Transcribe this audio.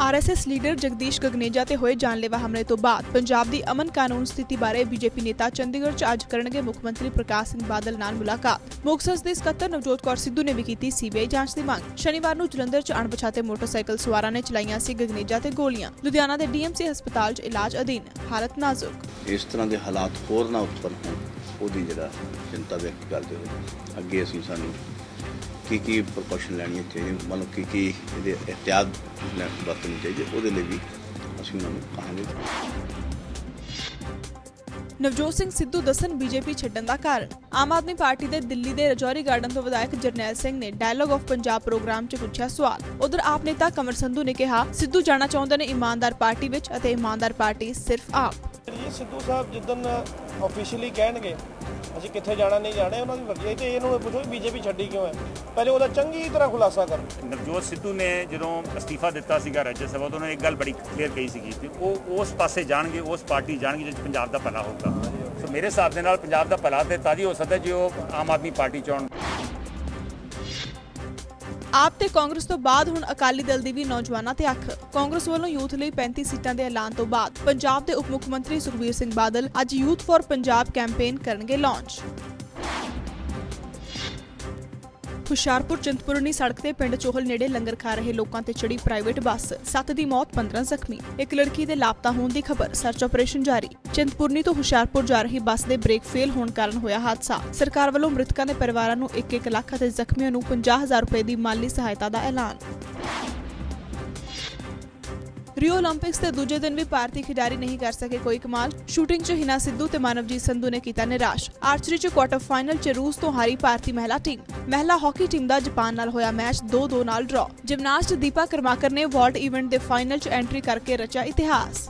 RSS leader Jagdish Gagneja ਤੇ ਹੋਏ ਜਾਨਲੇਵਾ ਹਮਲੇ ਤੋਂ ਬਾਅਦ ਪੰਜਾਬ ਦੀ ਅਮਨ ਕਾਨੂੰਨ ਸਥਿਤੀ ਬਾਰੇ ਬੀਜੇਪੀ ਨੇਤਾ ਚੰਡੀਗੜ੍ਹ 'ਚ ਅੱਜ ਕਰਨਗੇ ਮੁੱਖ ਮੰਤਰੀ ਪ੍ਰਕਾਸ਼ ਸਿੰਘ ਬਾਦਲ ਨਾਲ ਮੁਲਾਕਾਤ। ਮੁੱਖ ਦੇ ਸਕੱਤਰ ਨਵਜੋਤ ਕੌਰ ਸਿੱਧੂ ਨੇ ਵੀ ਕੀਤੀ ਸੀਬੀਆਈ ਜਾਂਚ ਦੀ ਮੰਗ। ਸ਼ਨੀਵਾਰ ਨੂੰ ਜਲੰਧਰ 'ਚ ਅਣਪਛਾਤੇ ਮੋਟਰਸਾਈਕਲ ਸਵਾਰਾਂ ਨੇ ਚਲਾਈਆਂ ਸੀ ਗਗਨੇਜਾ ਤੇ ਗੋਲੀਆਂ। ਲੁਧਿਆਣਾ ਦੇ ਡੀਐਮਸੀ ਹਸਪਤਾਲ 'ਚ ਇਲਾਜ ਅਧੀਨ। ਹਾਲਤ ਨਾਜ਼ੁਕ। ਇਸ ਤਰ੍ਹਾਂ ਦੇ ਹਾਲਾਤ ਹੋਰ ਨਾ ਉਤਪੰਨ ਹੋਣ। ਉਹਦੀ ਜਿਹੜਾ ਚਿੰਤਾ ਵਿਅਕਤ ਕਰਦੇ ਹੋਏ ਅੱਗੇ ਅਸੀਂ ਸਾਨੂੰ ਕੀ ਕੀ ਪ੍ਰੀਕਾਸ਼ਨ ਲੈਣੀਆਂ ਚਾਹੀਦੀਆਂ, ਮਤਲਬ ਕੀ ਕੀ ਇਹਦੇ ਇhtiyat ਵਰਤਣੀ ਚਾਹੀਦੀ, ਉਹਦੇ ਲਈ ਵੀ ਅਸੀਂ ਉਹਨਾਂ ਨੂੰ ਕਹਾਂਗੇ। ਨਵਜੋਤ ਸਿੰਘ ਸਿੱਧੂ ਦੱਸਣ ਬੀਜੇਪੀ ਛੱਡਣ ਦਾ ਕਾਰਨ। ਆਮ ਆਦਮੀ ਪਾਰਟੀ ਦੇ ਦਿੱਲੀ ਦੇ ਰਜੌਰੀ ਗਾਰਡਨ ਤੋਂ ਵਿਧਾਇਕ ਜਰਨੈਲ ਸਿੰਘ ਨੇ ਡਾਇਲੌਗ ਆਫ ਪੰਜਾਬ ਪ੍ਰੋਗਰਾਮ 'ਚ ਪੁੱਛਿਆ ਸਵਾਲ। ਉਧਰ ਆਪ ਨੇਤਾ ਕਮਰ ਸੰਧੂ ਨੇ ਕਿਹਾ, ਸਿੱਧੂ ਜਾਣਾ ਚਾਹੁੰਦੇ ਨੇ ਇਮਾਨਦਾਰ ਪਾਰਟੀ ਵਿੱਚ ਅਤੇ ਇਮਾਨਦਾਰ ਪਾਰਟੀ ਸਿਰਫ ਆਪ। ਜੀ ਸਿੱਧੂ ਸਾਹਿਬ ਜਿੱਦਨ ਆਫੀਸ਼ੀਅਲੀ ਕਹਿਣਗੇ, ਅਸੀਂ ਕਿੱਥੇ ਜਾਣਾ, ਨਹੀਂ ਜਾਣਾ ਉਹਨਾਂ ਦੀ ਮਰਜ਼ੀ ਹੈ ਤੇ ਇਹਨੂੰ ਇਹ ਪੁੱਛੋ ਬੀਜੇਪੀ ਛੱਡੀ ਕਿਉਂ ਹੈ? ਪਹਿਲੇ ਉਹਦਾ ਚੰਗੀ ਤਰ੍ਹਾਂ ਖੁਲਾਸਾ ਕਰੋ ਨਵਜੋਤ ਸਿੱਧੂ ਨੇ ਜਦੋਂ ਅਸਤੀਫਾ ਦਿੱਤਾ ਸੀਗਾ ਰਾਜ ਸਭਾ ਤੋਂ ਉਹਨੇ ਇੱਕ ਗੱਲ ਬੜੀ ਕਲੀਅਰ ਕਹੀ ਸੀਗੀ ਕਿ ਉਹ ਉਸ ਪਾਸੇ ਜਾਣਗੇ, ਉਸ ਪਾਰਟੀ ਜਾਣਗੇ ਜਿਸ 'ਚ ਪੰਜਾਬ ਦਾ ਭਲਾ ਹੋਊਗਾ। ਸੋ ਮੇਰੇ ਹਿਸਾਬ ਦੇ ਨਾਲ ਪੰਜਾਬ ਦਾ ਭਲਾ ਤੇ ਤਾਂ ਹੀ ਹੋ ਸਕਦਾ ਜੇ ਉਹ ਆਮ ਆਦਮੀ ਪਾਰਟੀ 'ਚ ਚੋਣ ਆਪ ਤੇ ਕਾਂਗਰਸ ਤੋਂ ਬਾਅਦ ਹੁਣ ਅਕਾਲੀ ਦਲ ਦੀ ਵੀ ਨੌਜਵਾਨਾਂ ਤੇ ਅੱਖ। ਕਾਂਗਰਸ ਵੱਲੋਂ ਯੂਥ ਲਈ 35 ਸੀਟਾਂ ਦੇ ਐਲਾਨ ਤੋਂ ਬਾਅਦ ਪੰਜਾਬ ਦੇ ਉਪ ਮੁੱਖ ਮੰਤਰੀ ਸੁਖਬੀਰ ਸਿੰਘ ਬਾਦਲ ਅੱਜ ਯੂਥ ਫॉर ਪੰਜਾਬ ਕੈਂਪੇਨ ਕਰਨਗੇ ਲਾਂਚ। ਹੁਸ਼ਿਆਰਪੁਰ, ਚਿੰਤਪੁਰਨੀ ਸੜਕ ਤੇ ਪਿੰਡ ਚੋਹਲ ਨੇੜੇ ਲੰਗਰ ਖਾ ਰਹੇ ਲੋਕਾਂ ਤੇ ਚੜੀ ਪ੍ਰਾਈਵੇਟ ਬੱਸ। 7 ਦੀ ਮੌਤ 15 ਜ਼ਖਮੀ। ਇੱਕ ਲੜਕੀ ਦੇ ਲਾਪਤਾ ਹੋਣ ਦੀ ਖਬਰ, ਸਰਚ ਆਪਰੇਸ਼ਨ ਜਾਰੀ। ਚਿੰਤਪੁਰਨੀ ਤੋਂ ਹੁਸ਼ਿਆਰਪੁਰ ਜਾ ਰਹੀ ਬੱਸ ਦੇ ਬ੍ਰੇਕ ਫੇਲ ਹੋਣ ਕਾਰਨ ਹੋਇਆ ਹਾਦਸਾ। ਸਰਕਾਰ ਵੱਲੋਂ ਮ੍ਰਿਤਕਾਂ ਦੇ ਪਰਿਵਾਰਾਂ ਨੂੰ 1-1 ਲੱਖ ਅਤੇ ਜ਼ਖਮੀਆਂ ਨੂੰ 50000 ਰੁਪਏ ਦੀ ਮਾਲੀ ਸਹਾਇਤਾ ਦਾ ਐਲਾਨ। ਰਿਓ 올림픽ਸ ਦੇ ਦੂਜੇ ਦਿਨ ਵੀ ਭਾਰਤੀ ਖਿਡਾਰੀ ਨਹੀਂ ਕਰ ਸਕੇ ਕੋਈ ਕਮਾਲ। ਸ਼ੂਟਿੰਗ 'ਚ ਹਿਨਾ ਸਿੱਧੂ ਤੇ ਮਾਨਵਜੀਤ ਸੰਧੂ ਨੇ ਕੀਤਾ ਨਿਰਾਸ਼। ਆਰਚਰੀ 'ਚ ਕੁਆਟਰ ਫਾਈਨਲ 'ਚ ਰੂਸ ਤੋਂ ਹਾਰੀ ਭਾਰਤੀ ਮਹਿਲਾ ਟੀਮ। ਮਹਿਲਾ ਹਾਕੀ ਟੀਮ ਦਾ ਜਾਪਾਨ ਨਾਲ ਹੋਇਆ ਮੈਚ 2-2 ਨਾਲ ਡਰਾ। ਜਿਮਨਾਸਟ ਦੀਪਾ ਕਰਮਾਕਰ ਨੇ ਵਰਲਡ ਇਵੈਂਟ ਦੇ ਫਾਈਨਲ 'ਚ ਐਂਟਰੀ ਕਰਕੇ ਰਚਿਆ ਇਤਿਹਾਸ।